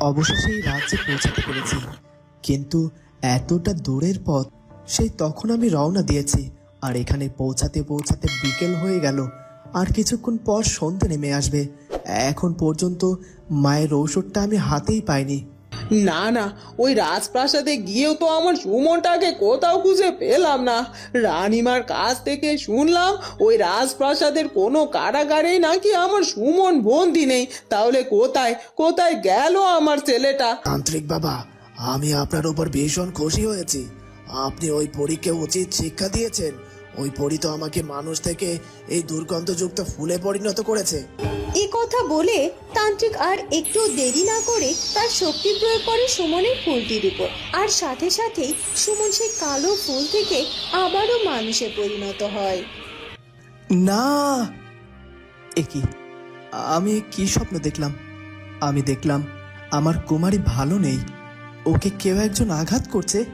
অবশেষে এই রাজ্যে পৌঁছাতে পেরেছি। কিন্তু এতটা দূরের পথ সেই তখন আমি রওনা দিয়েছি আর এখানে পৌঁছাতে পৌঁছাতে বিকেল হয়ে গেল আর কিছুক্ষণ পর সন্ধে নেমে আসবে। এখন পর্যন্ত মায়ের ঔষধটা আমি হাতেই পাইনি। না না, ওই রাজপ্রাসাদে গিয়েও তো আমার সুমনটাকে কোথাও খুঁজে পেলাম না। রানিমার কাছ থেকে শুনলাম, ওই রাজপ্রাসাদের কোনো কারাগারেই নাকি আমার সুমন বন্দি নেই। তাহলে কোথায় কোথায় গেল আমার ছেলেটা? তান্ত্রিক বাবা, আমি আপনার উপর ভীষণ খুশি হয়েছি। আপনি ওই পরীকে উচিত শিক্ষা দিয়েছেন। ওই পরী তো আমাকে মানুষ থেকে এই দুর্গন্ধযুক্ত ফুলে পরিণত করেছে। এ কথা বলে তান্ত্রিক আর একটু দেরি না করে তার শক্তি প্রয়োগ করে সুমনের ফুলটির উপর। আর সাথে সাথেই সুমন সেই কালো ফুল থেকে আবারও মানুষে পরিণত হয়। না! এ কি? আমি কি স্বপ্ন দেখলাম? আমি দেখলাম আমার কুমারী ভালো নেই। ওকে কেউ একজন আঘাত করছে।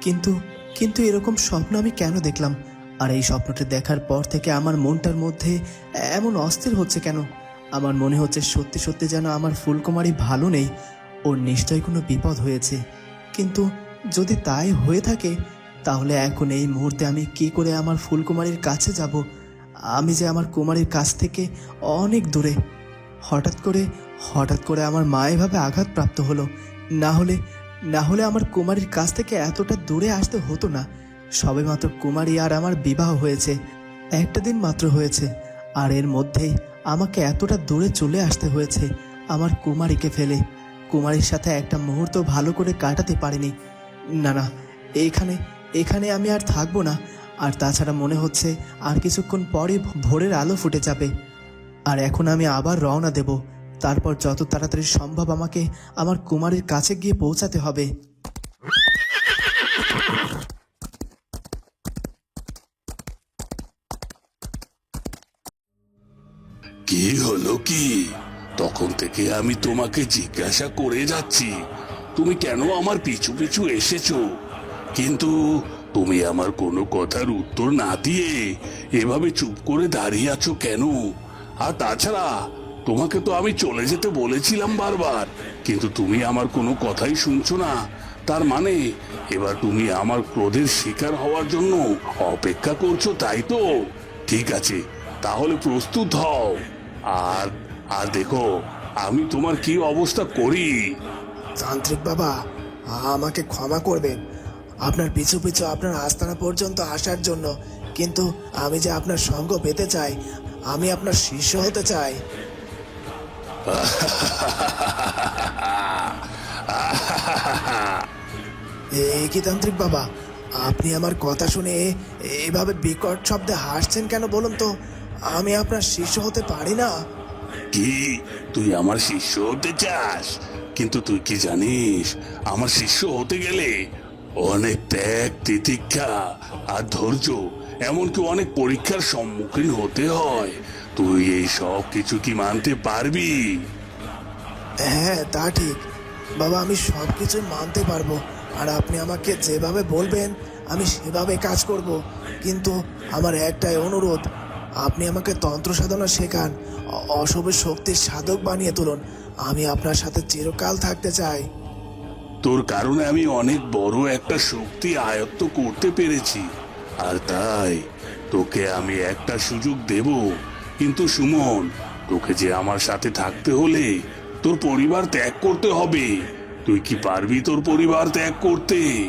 কিন্তু কিন্তু এরকম স্বপ্ন আমি কেন দেখলাম? আর এই স্বপ্নটি দেখার পর থেকে আমার মনটার মধ্যে এমন অস্থির হচ্ছে কেন? আমার মনে হচ্ছে সত্যি সত্যি যেন আমার ফুলকুমারী ভালো নেই। ওর নিশ্চয়ই কোনো বিপদ হয়েছে। কিন্তু যদি তাই হয়ে থাকে, তাহলে এখন এই মুহূর্তে আমি কি করে আমার ফুলকুমারীর কাছে যাব? আমি যে আমার কুমারীর কাছ থেকে অনেক দূরে। হঠাৎ করে হঠাৎ করে আমার মা এভাবে আঘাতপ্রাপ্ত হলো। না হলে না হলে আমার কুমারীর কাছ থেকে এতটা দূরে আসতে হতো না। সবেমাত্র কুমারী আর আমার বিবাহ হয়েছে। একটা দিন মাত্র হয়েছে, আর এর মধ্যেই আমাকে এতটা দূরে চলে আসতে হয়েছে আমার কুমারীকে ফেলে। কুমারীর সাথে একটা মুহূর্ত ভালো করে কাটাতে পারিনি। না না, এখানে এখানে আমি আর থাকব না। আর তাছাড়া মনে হচ্ছে আর কিছুক্ষণ পরে ভোরের আলো ফুটে যাবে। আর এখন আমি আবার রওনা দেব। তারপর যত তাড়াতাড়ি সম্ভব আমাকে আমার কুমারীর কাছে গিয়ে পৌঁছাতে হবে। কি হলো কি? তখন থেকে আমি তোমাকে জিজ্ঞাসা করে যাচ্ছি, তুমি কেন আমার পিছু পিছু এসেছ? কিন্তু তুমি আমার কোনো কথার উত্তর না দিয়ে এভাবে চুপ করে দাঁড়িয়ে আছো কেন? আর তাছাড়া, তোমাকে তো আমি চলে যেতে বলেছিলাম বারবার, কিন্তু তুমি আমার কোনো কথাই শুনছো না। তার মানে এবার তুমি আমার ক্রোধের শিকার হওয়ার জন্য অপেক্ষা করছ, তাই তো? ঠিক আছে, তাহলে প্রস্তুত হও। আর আর দেখো, আমি তোমার কি অবস্থা করি? তান্ত্রিক বাবা, আমাকে ক্ষমা করবেন। আপনার পিছু পিছু আপনার আস্তানা পর্যন্ত আসার জন্য, কিন্তু আমি যে আপনার সঙ্গ পেতে চাই, আমি আপনার শিষ্য হতে চাই। এই কি তান্ত্রিক বাবা, আপনি আমার কথা শুনে এভাবে বিকট শব্দে হাসছেন কেন বলুন তো? আমি আপনার শিষ্য হতে পারি না? কি? তুই আমার শিষ্য হতে চাস? কিন্তু তুই কি জানিস আমার শিষ্য হতে গেলে অনেক ত্যাগ তিতিক্ষা আর ধৈর্য এমনকি অনেক পরীক্ষার সম্মুখীন হতে হয়। তুই এই সব কিছু কি মানতে পারবি? হ্যাঁ তা ঠিক। বাবা আমি সব কিছু মানতে পারব। আর আপনি আমাকে যেভাবে বলবেন আমি সেভাবে কাজ করব। কিন্তু আমার একটাই অনুরোধ আপনি আমাকে তন্ত্র সাধনা শেখান অশুভ শক্তির সাধক বানিয়ে তুলুন। আমি আপনার সাথে চিরকাল থাকতে চাই। তোর কারণে আমি অনেক বড় একটা শক্তি আয়ত্ত করতে পেরেছি। আর তাই তোকে আমি একটা সুযোগ দেব। কিন্তু সুমন, তোকে যে আমার সাথে থাকতে হলে তোর পরিবার ত্যাগ করতে হবে। তুই কি পারবি তোর পরিবার ত্যাগ করতে?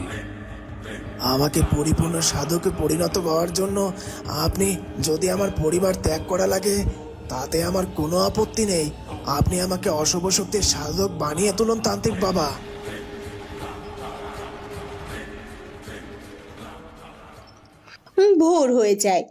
আমাকে পরিপূর্ণ সাধকে পরিণত হওয়ার জন্য আপনি যদি আমার পরিবার ত্যাগ করা লাগে, তাতে আমার কোনো আপত্তি নেই। আপনি আমাকে অশুভ শক্তির সাধক বানিয়ে তুলুন, তান্ত্রিক বাবা। ভোর হয়ে যায়।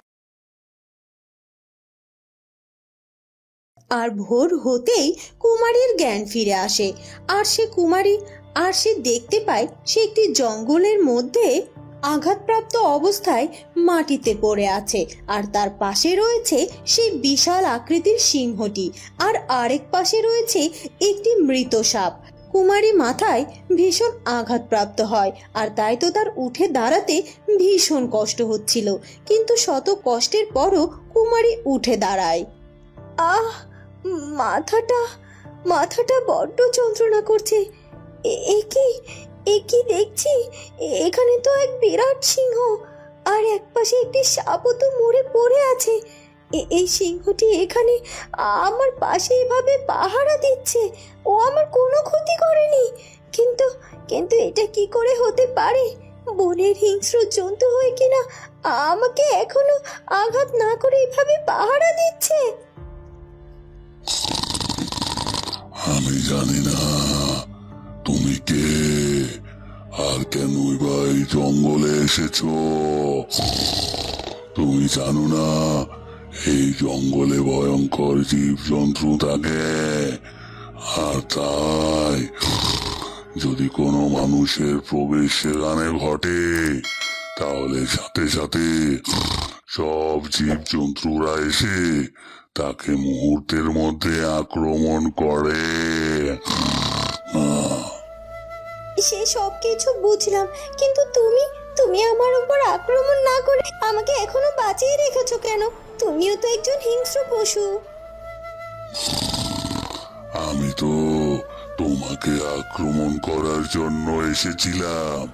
আর ভোর হতেই কুমারীর জ্ঞান ফিরে আসে। আর সে কুমারী, আর সে দেখতে পায় সে একটি জঙ্গলের মধ্যে আঘাতপ্রাপ্ত অবস্থায় মাটিতে পড়ে আছে। আর তার পাশে রয়েছে সেই বিশাল আকৃতির সিংহটি। আর আরেক পাশে রয়েছে একটি মৃত সাপ। কুমারী মাথায় ভীষণ আঘাতপ্রাপ্ত হয়। আর তাই তো তার উঠে দাঁড়াতে ভীষণ কষ্ট হচ্ছিল। কিন্তু শত কষ্টের পরও কুমারী উঠে দাঁড়ায়। আহ, মাথাটা মাথাটা বড্ড যন্ত্রণা করছে। এ- কি? এ কি দেখছি? এখানে তো এক বিরাট সিংহ, আর একপাশে একটি সাপও তো মরে পড়ে আছে। এই সিংহটি এখানে আমার পাশে এভাবে পাহারা দিচ্ছে। ও আমার কোনো ক্ষতি করেনি। কিন্তু কিন্তু এটা কি করে হতে পারে? বনের হিংস্র জন্তু হয়ে কিনা আমাকে এখনও আঘাত না করে এভাবে পাহারা দিচ্ছে? আমি জানি না। তুমি কে? আর কেনই এই জঙ্গলে এসেছ? তুমি জানো না, এই জঙ্গলে ভয়ঙ্কর জীবজন্তু থাকে। আর তাই, যদি কোনো মানুষের প্রবেশ সেখানে ঘটে, তাহলে সাথে সাথে সব জীবজন্তুরা এসে তাকে মুহূর্তের মধ্যে আক্রমণ করে। কিছু বুঝলাম। কিন্তু তুমি তুমি আমার উপর আক্রমণ না করে আমাকে এখনও বাঁচিয়ে রেখেছো কেন? তুমিও তো একজন হিংস্র পশু। আমি তো তোমাকে আক্রমণ করার জন্য এসেছিলাম।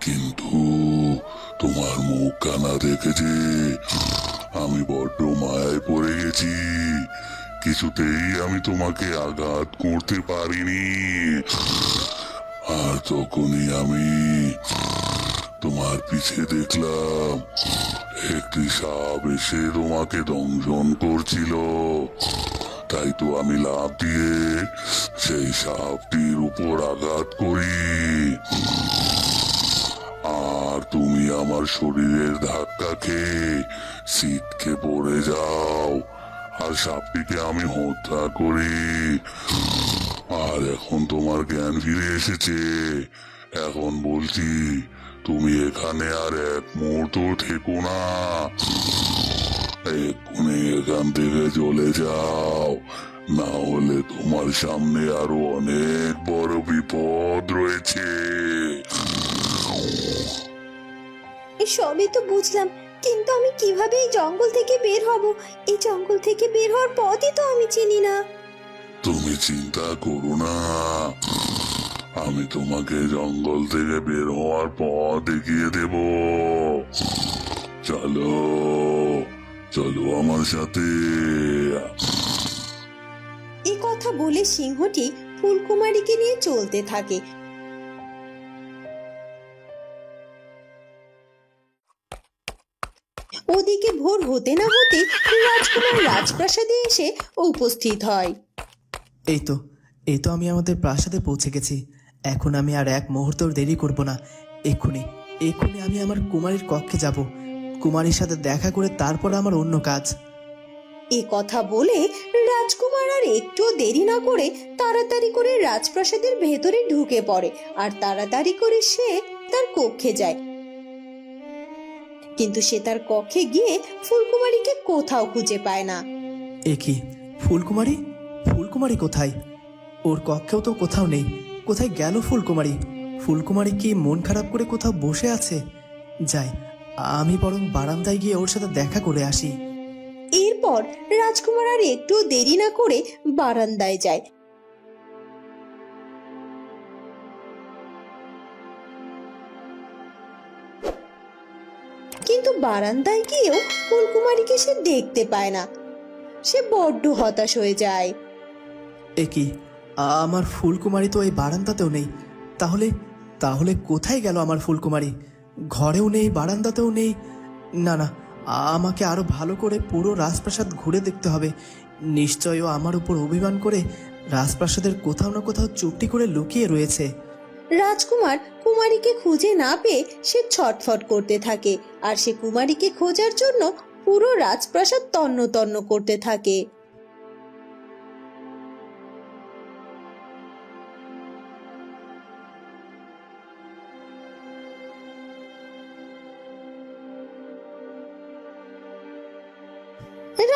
কিন্তু তোমার মুখ কানা দেখেছি আমি বড্ড মায়ায় পড়ে গেছি। কিছুতেই আমি তোমাকে আঘাত করতে পারিনি। আর তখনই আমি তোমার পিছে দেখলাম, একটি সাপ এসে তোমাকে দংশন করছিল। তাই তো আমি লাভ দিয়ে সেই সাপটির উপর আঘাত করি। আর তুমি আমার শরীরের ধাক্কা খেয়ে সিটকে পড়ে যাও। আর সাপটিকে আমি হত্যা করি। আর এখন তোমার জ্ঞান ফিরে এসেছে। এখন বলছি, তুমি এখানে আর এক মুহূর্ত থেকো না। এক্ষুনি এখান থেকে চলে যাও। না হলে তোমার সামনে আরও অনেক বড় বিপদ রয়েছে। সবই তো বুঝলাম, কিন্তু আমি কীভাবে এই জঙ্গল থেকে বের হব? এই জঙ্গল থেকে বের হওয়ার পথই তো আমি চিনি না। তুমি চিন্তা করো না। আমি তোমাকে জঙ্গল থেকে বের হওয়ার পথ দেখিয়ে দেব। চলো চলো আমার সাথে। এই কথা বলে সিংহটি ফুলকুমারীকে নিয়ে চলতে থাকে। ওদিকে ভোর হতে না হতে রাজকুমার রাজপ্রাসাদে এসে উপস্থিত হয়। এই তো এই তো আমি আমাদের প্রাসাদে পৌঁছে গেছি। এখন আমি আর এক মুহূর্ত দেরি করব না। এক্ষুনি এক্ষুনি আমি আমার কুমারীর কক্ষে যাব। কুমারীর সাথে দেখা করে তারপর আমার অন্য কাজ। এ কথা বলে রাজকুমার আর একটু দেরি না করে তাড়াতাড়ি করে রাজপ্রাসাদের ভেতরে ঢুকে পড়ে আর তাড়াতাড়ি করে সে তার কক্ষে যায়। কিন্তু সে তার কক্ষে গিয়ে ফুলকুমারীকে কোথাও খুঁজে পায় না। এ কি ফুলকুমারী? ফুলকুমারী কোথায়? ওর কক্ষেও তো কোথাও নেই। কোথায় গেল ফুলকুমারী? ফুলকুমারী কি মন খারাপ করে কোথাও বসে আছে? যাই, আমি বরং বারান্দায় গিয়ে ওর সাথে দেখা করে আসি। এরপর রাজকুমার আর একটু দেরি না করে বারান্দায় যায়। কিন্তু বারান্দায় গিয়েও ফুলকুমারীকে সে দেখতে পায় না। সে বড্ড হতাশ হয়ে যায়। এ কি? আমার ফুলকুমারী তো এই বারান্দাতেও নেই। তাহলে তাহলে কোথায় গেল আমার ফুলকুমারী? ঘরেও নেই, বারান্দাতেও নেই। না না আমাকে আরও ভালো করে পুরো রাজপ্রাসাদ ঘুরে দেখতে হবে। নিশ্চয়ই ও আমার উপর অভিমান করে রাজপ্রাসাদের কোথাও না কোথাও চুপটি করে লুকিয়ে রয়েছে। রাজকুমার কুমারীকে খুঁজে না পেয়ে সে ছটফট করতে থাকে, আর সে কুমারীকে খোঁজার জন্য পুরো রাজপ্রাসাদ তন্ন তন্ন করতে থাকে।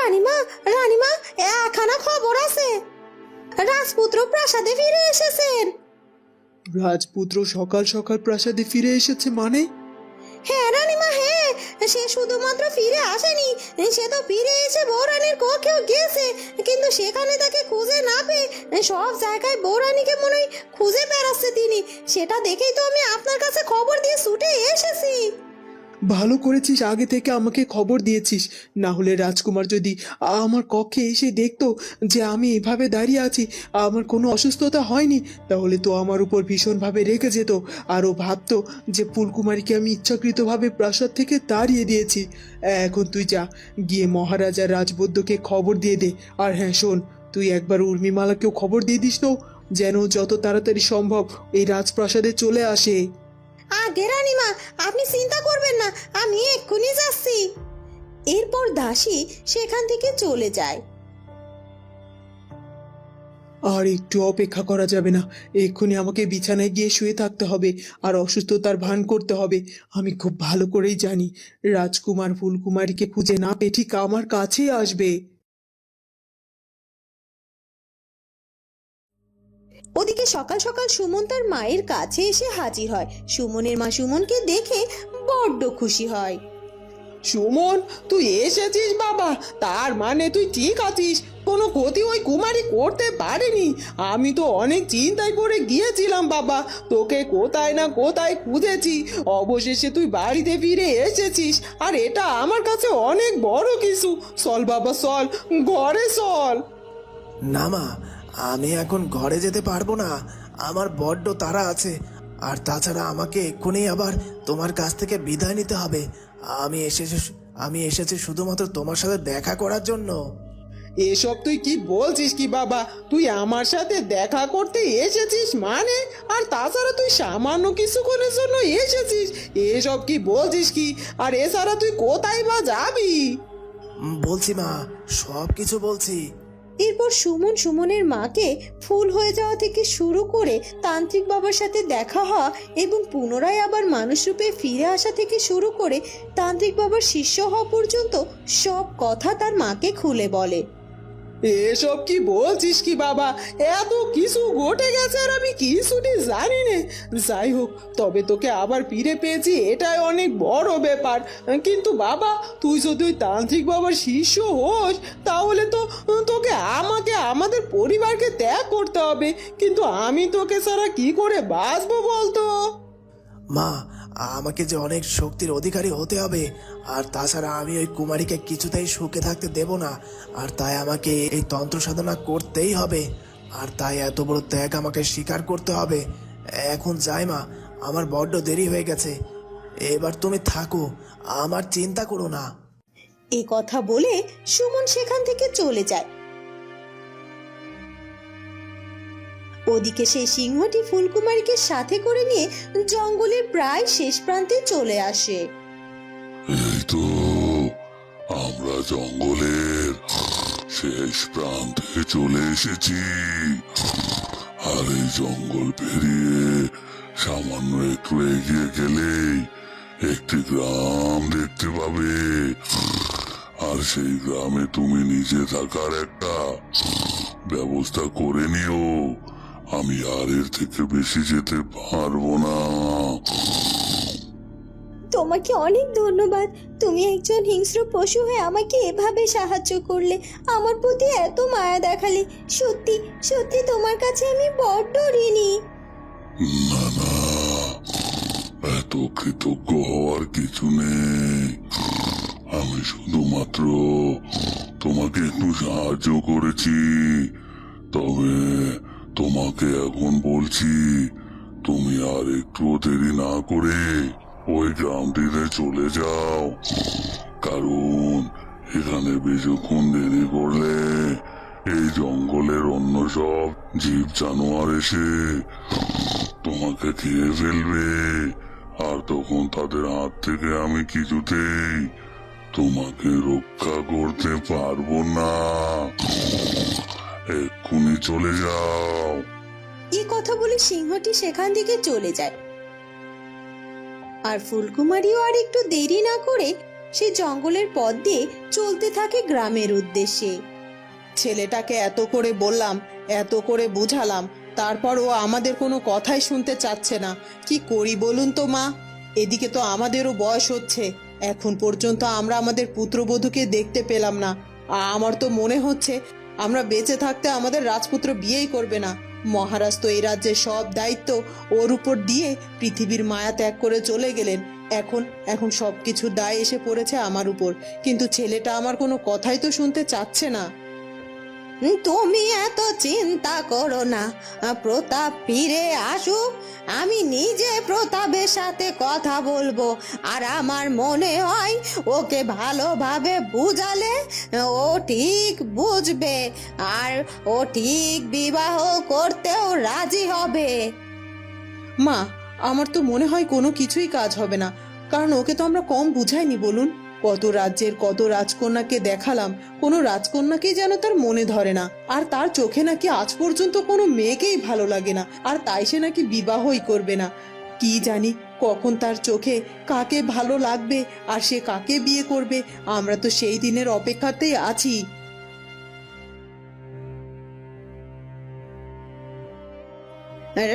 রানীমা রানীমা একখানা খবর আছে। রাজপুত্র প্রাসাদে ফিরে এসেছেন। রাজপুত্র সকাল সকাল প্রাসাদে ফিরে এসেছে মানে? হ্যাঁ রানীমা হ্যাঁ সে শুধুমাত্র ফিরে আসেনি। সে তো ফিরে এসে বৌরানীর কক্ষেও গিয়েছে কিন্তু সেখানে তাকে খুঁজে না পেয়ে সব জায়গায় বৌরানীকে মনে হয় খুঁজে বেড়াচ্ছে তিনি। সেটা দেখেই তো আমি আপনার কাছে খবর দিয়ে ছুটে এসেছি। ভালো করেছিস, আগে থেকে আমাকে খবর দিয়েছিস। না হলে রাজকুমার যদি আমার কক্ষে এসে দেখতো যে আমি এভাবে দাঁড়িয়ে আছি, আমার কোনো অসুস্থতা হয়নি, তাহলে তো আমার উপর ভীষণভাবে রেগে যেত। আরও ভাবতো যে ফুলকুমারীকে আমি ইচ্ছাকৃতভাবে প্রাসাদ থেকে তাড়িয়ে দিয়েছি। এখন তুই যা, গিয়ে মহারাজা রাজবৈদ্যকে খবর দিয়ে দে। আর হ্যাঁ শোন, তুই একবার উর্মিমালাকেও খবর দিয়ে দিস তো, যেন যত তাড়াতাড়ি সম্ভব এই রাজপ্রাসাদে চলে আসে। আগে রানীমা, আপনি চিন্তা করবেন না, আমি এক্ষুনি যাচ্ছি। এরপর দাসী সেখান থেকে চলে যায়। আর একটু অপেক্ষা করা যাবে না, এক্ষুনি আমাকে বিছানায় গিয়ে শুয়ে থাকতে হবে, আর অসুস্থতার ভান করতে হবে। আমি খুব ভালো করেই জানি, রাজকুমার ফুলকুমারীকে খুঁজে না পেয়ে ঠিক আমার কাছেই আসবে। ওদিকে সকাল সকাল সুমন তার মায়ের কাছে এসে হাজির হয়। সুমনের মা সুমনকে দেখে বড্ড খুশি হয়। সুমন তুই এসেছিস বাবা। তার মানে তুই ঠিক আছিস। কোনো ক্ষতি ওই কুমারী করতে পারেনি। আমি তো অনেক চিন্তায় পড়ে গিয়েছিলাম বাবা। তোকে কোথায় না কোথায় খুঁজেছি। অবশেষে তুই বাড়িতে ফিরে এসেছিস। আর এটা আমার কাছে অনেক বড় কিছু। চল বাবা চল। ঘরে চল। না মা আমি এখন ঘরে যেতে পারব না। আমার বড্ড তারা আছে। আর তাছাড়া আমাকে এক্ষুনি আবার তোমার কাছ থেকে বিদায় নিতে হবে। আমি এসেছি আমি এসেছি শুধুমাত্র তোমার সাথে দেখা করার জন্য। এসব তুই কি বলছিস কি বাবা? তুই আমার সাথে দেখা করতে এসেছিস মানে? আর তাছাড়া তুই সামান্য কিছুক্ষণের জন্য এসেছিস। এসব কি বলছিস কি? আর এছাড়া তুই কোথায় বা যাবি? বলছি মা সব কিছু বলছি। এরপর সুমন সুমনের মাকে ফুল হয়ে যাওয়া থেকে শুরু করে তান্ত্রিক বাবার সাথে দেখা হওয়া এবং পুনরায় আবার মানুষ রূপে ফিরে আসা থেকে শুরু করে তান্ত্রিক বাবার শিষ্য হওয়া পর্যন্ত সব কথা তার মাকে খুলে বলে। এসব কি বলছিস কি বাবা? এত কিছু ঘটে গেছে আর আমি কিছুটি জানি না। যাই হোক, তবে তোকে আবার ফিরে পেয়েছি, এটাই অনেক বড় ব্যাপার। কিন্তু বাবা, তুই যদি ওই তান্ত্রিক বাবার শিষ্য হোস, তাহলে তো পরিবারকে ত্যাগ করতে হবে। কিন্তু আমি তোকে ছাড়া কি করে বাঁচবো বলতো? মা আমাকে যে অনেক শক্তির অধিকারী হতে হবে আর তাছাড়া আমি ওই কুমারীকে কিছুতেই সুখে থাকতে দেব না আর তাই আমাকে এই তন্ত্র সাধনা করতেই হবে আর তাই এত বড় ত্যাগ আমাকে স্বীকার করতে হবে। এখন যাই মা আমার বড্ড দেরি হয়ে গেছে। এবার তুমি থাকো আমার চিন্তা করো না। এ কথা বলে সুমন সেখান থেকে চলে যায়। ওদিকে সেই সিংহটি ফুলকুমারীকে সাথে করে নিয়ে জঙ্গলের প্রায় শেষ প্রান্তে চলে আসে। তো, আমরা জঙ্গলের শেষ প্রান্তে চলে এসেছি। আর এই জঙ্গল পেরিয়ে সামান্য একটু এগিয়ে গেলেই একটি গ্রাম দেখতে পাবে। আর সেই গ্রামে তুমি নিজে থাকার একটা ব্যবস্থা করে নিও। আমি আর এর থেকে বেশি যেতে পারব না। তোমাকে অনেক ধন্যবাদ। তুমি একজন হিংস্র পশু হয়ে আমাকে এভাবে সাহায্য করলে। আমার প্রতি এত মায়া দেখালে। সত্যি সত্যি তোমার কাছে আমি বড্ড ঋণী। না না এত কৃতজ্ঞ হওয়ার কিছু নেই। আমি শুধুমাত্র তোমাকে একটু সাহায্য করেছি। তবে তোমাকে এখন বলছি, তুমি আর একটু দেরি না করে ওই গ্রামটিতে চলে যাও। কারণ এখানে বেশিক্ষণ দেরি করলে এই জঙ্গলের অন্য সব জীব জানোয়ার এসে তোমাকে খেয়ে ফেলবে। আর তখন তাদের হাত থেকে আমি কিছুতেই তোমাকে রক্ষা করতে পারব না। এক্ষুনি চলে যাও। এই কথা বলে সিংহটি সেখান থেকে চলে যায়। আর ফুলকুমারীও আর একটু দেরি না করে সে জঙ্গলের পথ দিয়ে চলতে থাকে গ্রামের উদ্দেশ্যে। ছেলেটাকে এত করে বললাম এত করে বুঝালাম তারপর ও আমাদের কোনো কথাই শুনতে চাচ্ছে না। কি করি বলুন তো মা? এদিকে তো আমাদেরও বয়স হচ্ছে। এখন পর্যন্ত আমরা আমাদের পুত্রবধূকে দেখতে পেলাম না। আমার তো মনে হচ্ছে আমরা বেঁচে থাকতে আমাদের রাজপুত্র বিয়েই করবে না। মহারাজ তো এই রাজ্যের সব দায়িত্ব ওর উপর দিয়ে পৃথিবীর মায়া ত্যাগ করে চলে গেলেন। এখন এখন সব কিছুর দায় এসে পড়েছে আমার উপর। কিন্তু ছেলেটা আমার কোনো কথাই তো শুনতে চাচ্ছে না। তুমি এত চিন্তা করো না। প্রতাপ ফিরে আসুক। আমি নিজে প্রতাপের সাথে কথা বলব। আর আমার মনে হয় ওকে ভালোভাবে বুঝালে ও ঠিক বুঝবে। আর ও ঠিক বিবাহ করতেও রাজি হবে। মা, আমার তো মনে হয় কোনো কিছুই কাজ হবে না। কারণ ওকে তো আমরা কম বুঝাইনি, বলুন। কত রাজ্যের কত রাজকন্যাকে দেখালাম, কোনো রাজকন্যাকেই যেন তার মনে ধরে না। আর তার চোখে নাকি আজ পর্যন্ত কোনো মেয়েকেই ভালো লাগে না, আর তাই সে নাকি বিবাহই করবে না। কি জানি কখন তার চোখে কাকে ভালো লাগবে, আর সে কাকে বিয়ে করবে, আমরা তো সেই দিনের অপেক্ষাতেই আছি।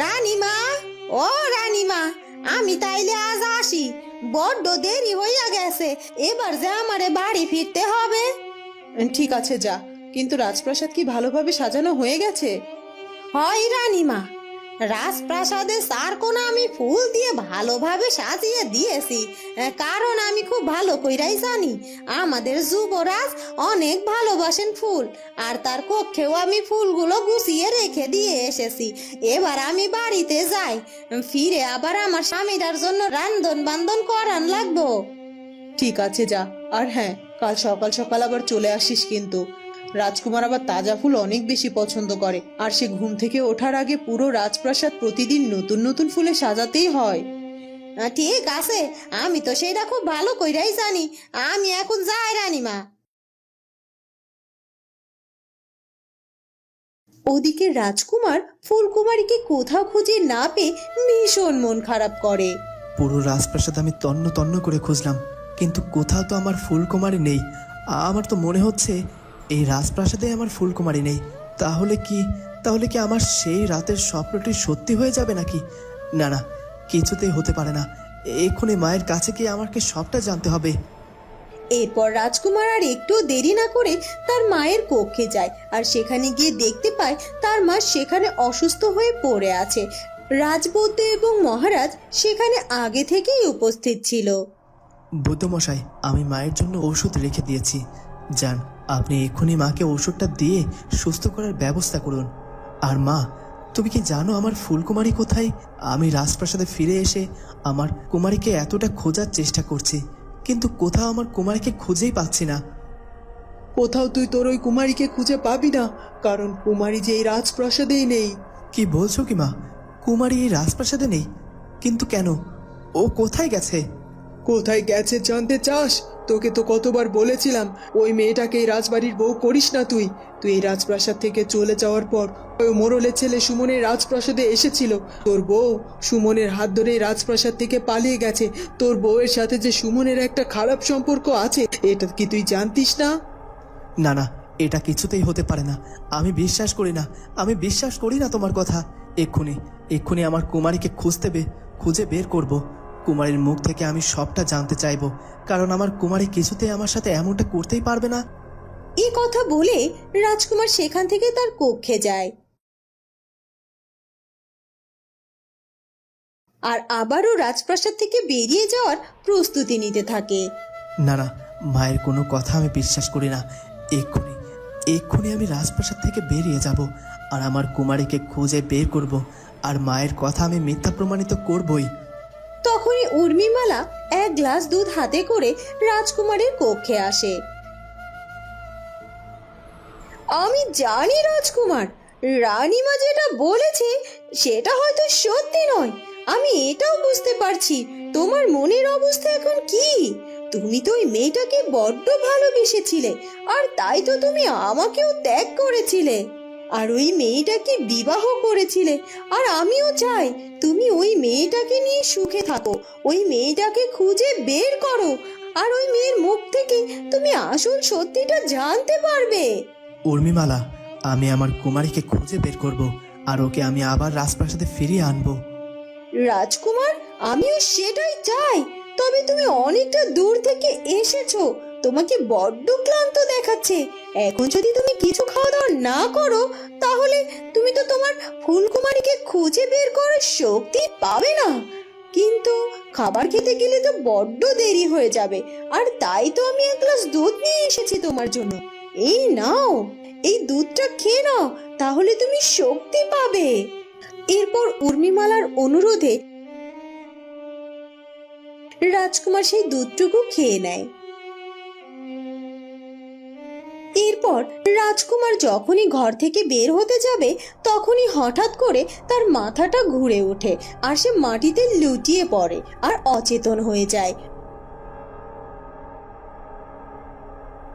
রানীমা, ও রানীমা, আমি তাইলে আজ আসি। বড্ড দেরি হইয়া গেছে। এবার যে আমারে বাড়ি ফিরতে হবে। ঠিক আছে যা। কিন্তু রাজপ্রাসাদ কি ভালোভাবে সাজানো হয়ে গেছে? হয় রানীমা। রাজপ্রাসাদের চার কোনা আমি ফুল দিয়ে ভালোভাবে সাজিয়ে দিয়েছি। কারণ আমি খুব ভালো কইরাই জানি, আমাদের যুবরাজ অনেক ভালোবাসেন ফুল, আর তার কক্ষেও আমি ফুলগুলো গুছিয়ে রেখে দিয়ে এসেছি। এবার আমি বাড়িতে যাই, ফিরে আবার আমার স্বামীটার জন্য রান্ধন বান্ধন করান লাগবো। ঠিক আছে যা, আর হ্যাঁ কাল সকাল সকাল আবার চলে আসিস কিন্তু। রাজকুমার আবার তাজা ফুল অনেক বেশি পছন্দ করে আর সে ঘুম থেকে ওঠার আগে পুরো রাজপ্রাসাদ প্রতিদিন নতুন নতুন ফুলে সাজাতেই হয়। ঠিক আছে আমি তো সেটা খুব ভালো কইরাই জানি আমি এখন যাই রানীমা। ওদিকে রাজকুমার ফুলকুমারীকে কোথাও খুঁজে না পেয়ে ভীষণ মন খারাপ করে। পুরো রাজপ্রাসাদ আমি তন্ন তন্ন করে খুঁজলাম কিন্তু কোথাও তো আমার ফুলকুমারী নেই আমার তো মনে হচ্ছে এই রাজপ্রাসাদে আমার ফুলকুমারী নেই। তাহলে কি? তাহলে কি আমার সেই রাতের স্বপ্নটি সত্যি হয়ে যাবে নাকি? না না কিছুতেই হতে পারে না। এক্ষুনি মায়ের কাছে গিয়ে আমাকে সবটা জানতে হবে। এরপর রাজকুমার আর একটু দেরি না করে তার মায়ের কক্ষে যায় আর সেখানে গিয়ে দেখতে পায় তার মা সেখানে অসুস্থ হয়ে পড়ে আছে। রাজবৌদ্ধ এবং মহারাজ সেখানে আগে থেকেই উপস্থিত ছিল। বুদ্ধমশাই আমি মায়ের জন্য ওষুধ রেখে দিয়েছি। যান আপনি এক্ষুনি মাকে ওষুধটা দিয়ে সুস্থ করার ব্যবস্থা করুন। আর মা তুমি কি জানো আমার ফুলকুমারী কোথায়? আমি রাজপ্রাসাদে ফিরে এসে আমার কুমারীকে এতটা খোঁজার চেষ্টা করছি কিন্তু কোথাও আমার কুমারীকে খুঁজেই পাচ্ছি না। কোথাও তুই তোর ওই কুমারীকে খুঁজে পাবি না কারণ কুমারী যে এই রাজপ্রাসাদেই নেই। কি বলছো কি মা? কুমারী এই রাজপ্রাসাদে নেই? কিন্তু কেন? ও কোথায় গেছে? কোথায় গেছে জানতে চাস? তোকে তো কতবার বলেছিলাম, ওই মেয়েটাকে এই রাজবাড়ির বউ করিস না তুই। তুই এই রাজপ্রাসাদ থেকে চলে যাওয়ার পর ওই মোরলের ছেলে সুমনের রাজপ্রাসাদে এসেছিল। তোর বউ সুমনের হাত ধরে রাজপ্রাসাদ থেকে পালিয়ে গেছে। তোর বউয়ের সাথে যে সুমনের একটা খারাপ সম্পর্ক আছে, এটা কি তুই জানতিস না? না না, এটা কিছুতেই হতে পারে না। আমি বিশ্বাস করি না, আমি বিশ্বাস করি না তোমার কথা। এক্ষুনি এক্ষুনি আমার কুমারীকে খুঁজতে বে, খুঁজে বের করব। কুমারীর মুখ থেকে আমি সবটা জানতে চাইব কারণ আমার কুমারী কিছুতেই আমার সাথে এমনটা করতেই পারবে না। এই কথা বলে রাজকুমার সেখান থেকে তার কক্ষে যায়। আর আবারও রাজপ্রাসাদ থেকে বেরিয়ে যাওয়ার প্রস্তুতি নিতে থাকে। না না মায়ের কোনো কথা আমি বিশ্বাস করি না। এক্ষুনি এক্ষুনি আমি রাজপ্রাসাদ থেকে বেরিয়ে যাব আর আমার কুমারীকে খুঁজে বের করব। আর মায়ের কথা আমি মিথ্যা প্রমাণিত করবই। তখনই উর্মিমালা এক গ্লাস দুধ হাতে করে রাজকুমারের কক্ষে আসে। আমি জানি রাজকুমার, রানীমা যেটা বলেছে সেটা হয়তো সত্যি নয়। আমি এটাও বুঝতে পারছি, তোমার মনের অবস্থা এখন কি? তুমি তো ওই মেয়েটাকে বড্ড ভালোবেসেছিলে, আর তাই তো তুমি আমাকেও ত্যাগ করেছিলে। আর ওই মেয়েটাকে বিবাহ করেছিলে। আর আমিও চাই তুমি ওই মেয়েটাকে নিয়ে সুখে থাকো। ওই মেয়েটাকে খুঁজে বের করো। আর ওই মেয়ের মুখ থেকে তুমি আসল সত্যিটা জানতে পারবে। উর্মিমালা আমি আমার কুমারীকে খুঁজে বের করব আর ওকে আমি আবার রাজপ্রাসাদে ফিরিয়ে আনব। রাজকুমার আমিও সেটাই চাই। তবে তুমি অনেকটা দূর থেকে এসেছ। তোমাকে বড্ড ক্লান্ত দেখাচ্ছে। এখন যদি তুমি কিছু খাওয়া দাওয়া না করো, তাহলে তুমি তো তোমার ফুলকুমারীকে খুঁজে বের করার শক্তি পাবে না। কিন্তু খাবার খেতে গেলে তো বড্ড দেরি হয়ে যাবে, আর তাই তো আমি এক গ্লাস দুধ নিয়ে এসেছি তোমার জন্য। এই নাও, এই দুধটা খেয়ে নাও, তাহলে তুমি শক্তি পাবে। এরপর উর্মিমালার অনুরোধে রাজকুমার সেই দুধটুকু খেয়ে নেয়। এরপর রাজকুমার যখনই ঘর থেকে বের হতে যাবে, তখনই হঠাৎ করে তার মাথাটা ঘুরে ওঠে আর সে মাটিতে লুটিয়ে পড়ে আর অচেতন হয়ে যায়।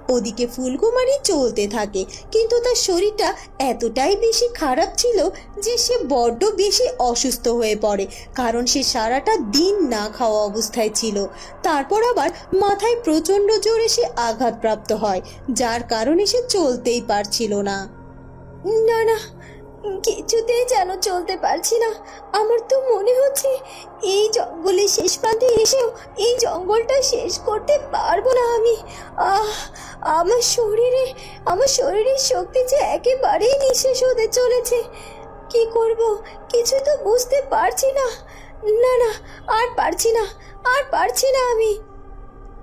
ওদিকে ফুলকুমারী চলতে থাকে। কিন্তু তার শরীরটা এতটাই বেশি খারাপ ছিল যে সে বড্ড বেশি অসুস্থ হয়ে পড়ে, কারণ সে সারাটা দিন না খাওয়া অবস্থায় ছিল। তারপর আবার মাথায় প্রচণ্ড জোরে সে আঘাতপ্রাপ্ত হয়, যার কারণে সে চলতেই পারছিল না। না না কিছুতেই যেন চলতে পারছি না। আমার তো মনে হচ্ছে এই জঙ্গলের শেষ প্রান্তে এসেও এই জঙ্গলটা শেষ করতে পারব না আমি। আহ, আমার শরীরে, আমার শরীরের শক্তি যে একেবারেই নিঃশেষ হতে চলেছে। কি করব? কিছু তো বুঝতে পারছি না। না না, আর পারছি না, আর পারছি না আমি।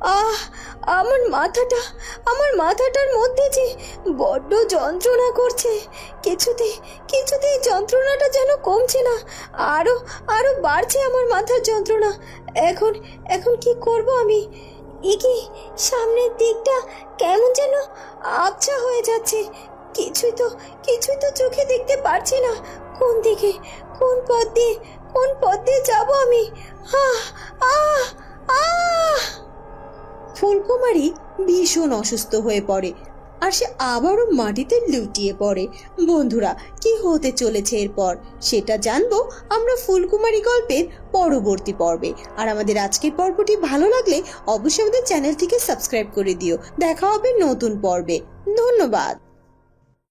আহ, আমার মাথাটা, আমার মাথাটার মধ্যে যে বড্ড যন্ত্রণা করছে। কিছুতে কিছুতেই যন্ত্রণাটা যেন কমছে না আরও আরও বাড়ছে আমার মাথার যন্ত্রণা। এখন এখন কি করব আমি? এ কি সামনের দিকটা কেমন যেন আবছা হয়ে যাচ্ছে। কিছুই তো কিছুই তো চোখে দেখতে পারছি না। কোন দিকে, কোন পথ দিয়ে, কোন পথ দিয়ে যাব আমি? আহ আহ আহ! ফুলকুমারী ভীষণ অসুস্থ হয়ে পড়ে আর সে আবারও মাটিতে লুটিয়ে পড়ে। বন্ধুরা, কি হতে চলেছে এরপর? সেটা জানব আমরা ফুলকুমারী গল্পের পরবর্তী পর্বে। আর আমাদের আজকের পর্বটি ভালো লাগলে অবশ্যই আমাদের চ্যানেলটিকে সাবস্ক্রাইব করে দিও। দেখা হবে নতুন পর্বে। ধন্যবাদ।